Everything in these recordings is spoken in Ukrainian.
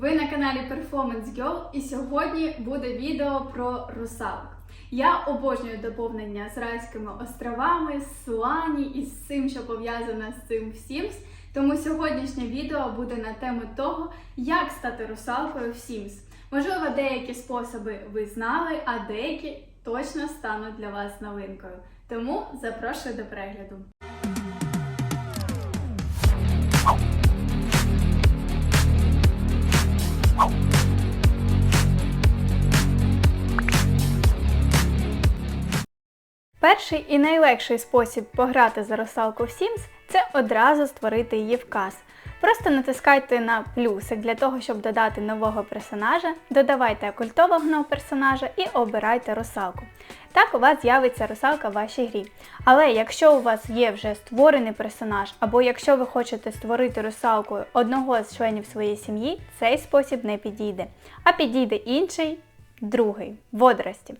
Ви на каналі Performance Girl і сьогодні буде відео про русалок. Я обожнюю доповнення з райськими островами, з Суані і з цим, що пов'язано з цим всім. Тому сьогоднішнє відео буде на тему того, як стати русалкою в Sims. Можливо, деякі способи ви знали, а деякі точно стануть для вас новинкою. Тому запрошую до перегляду. Перший і найлегший спосіб пограти за русалку в Sims – це одразу створити її вказ. Просто натискайте на плюсик для того, щоб додати нового персонажа, додавайте окультованого персонажа і обирайте русалку. Так у вас з'явиться русалка в вашій грі. Але якщо у вас є вже створений персонаж, або якщо ви хочете створити русалку одного з членів своєї сім'ї, цей спосіб не підійде. А підійде інший, другий водорості.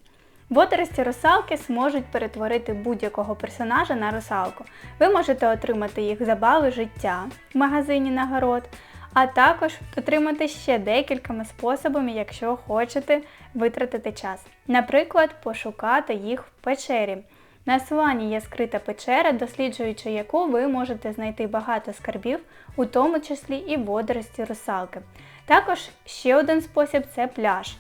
Водорості русалки зможуть перетворити будь-якого персонажа на русалку. Ви можете отримати їх за бали життя в магазині нагород, а також отримати ще декількома способами, якщо хочете витратити час. Наприклад, пошукати їх в печері. На Суані є скрита печера, досліджуючи яку ви можете знайти багато скарбів, у тому числі і водорості русалки. Також ще один спосіб це пляж.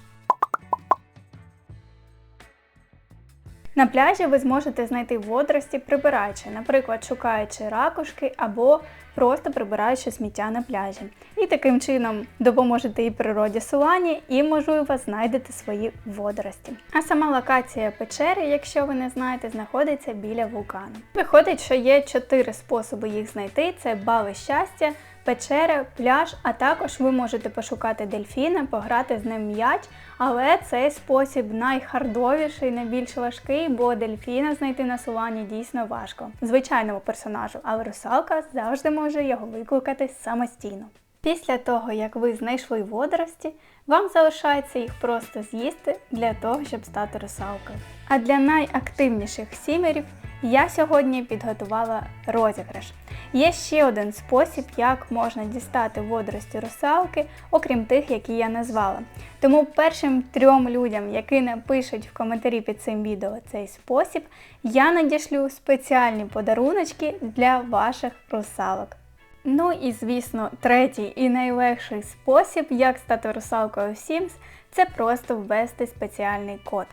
На пляжі ви зможете знайти водорості прибираючи, наприклад, шукаючи ракушки або просто прибираючи сміття на пляжі. І таким чином допоможете і природі Сулані, і, можливо, знайдете свої водорості. А сама локація печери, якщо ви не знаєте, знаходиться біля вулкану. Виходить, що є чотири способи їх знайти: це бали щастя. Печера, пляж, а також ви можете пошукати дельфіна, пограти з ним м'яч, але цей спосіб найхардовіший, найбільш важкий, бо дельфіна знайти на сулані дійсно важко. Звичайному персонажу, але русалка завжди може його викликати самостійно. Після того, як ви знайшли водорості, вам залишається їх просто з'їсти для того, щоб стати русалкою. А для найактивніших сімерів я сьогодні підготувала розіграш. Є ще один спосіб, як можна дістати водорості русалки, окрім тих, які я назвала. Тому першим трьом людям, які напишуть в коментарі під цим відео цей спосіб, я надішлю спеціальні подаруночки для ваших русалок. Ну і звісно, третій і найлегший спосіб, як стати русалкою в Sims, це просто ввести спеціальний код.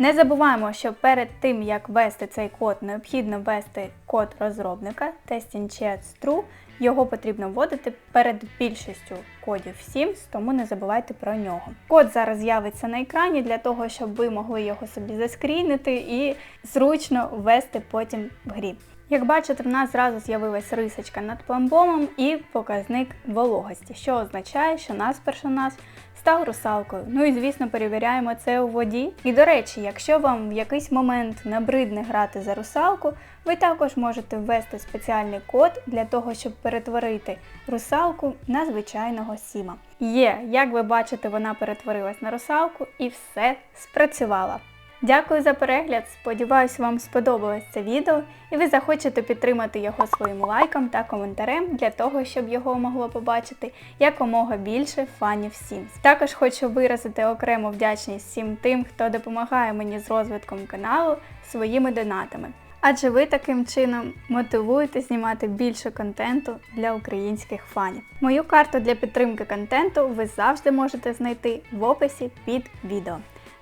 Не забуваємо, що перед тим, як ввести цей код, необхідно ввести код розробника TestingChats.true. Його потрібно вводити перед більшістю кодів Sims, тому не забувайте про нього. Код зараз з'явиться на екрані для того, щоб ви могли його собі заскрінити і зручно ввести потім в грі. Як бачите, в нас зразу з'явилась рисочка над пломбомом і показник вологості, що означає, що наш персонаж став русалкою. Ну і звісно, перевіряємо це у воді. І до речі, якщо вам в якийсь момент набридне грати за русалку, ви також можете ввести спеціальний код для того, щоб перетворити русалку на звичайного сіма. Є, як ви бачите, вона перетворилась на русалку і все спрацювало. Дякую за перегляд. Сподіваюсь, вам сподобалось це відео і ви захочете підтримати його своїм лайком та коментарем для того, щоб його могло побачити якомога більше фанів Sims. Також хочу виразити окрему вдячність всім тим, хто допомагає мені з розвитком каналу своїми донатами. Адже ви таким чином мотивуєте знімати більше контенту для українських фанів. Мою карту для підтримки контенту ви завжди можете знайти в описі під відео.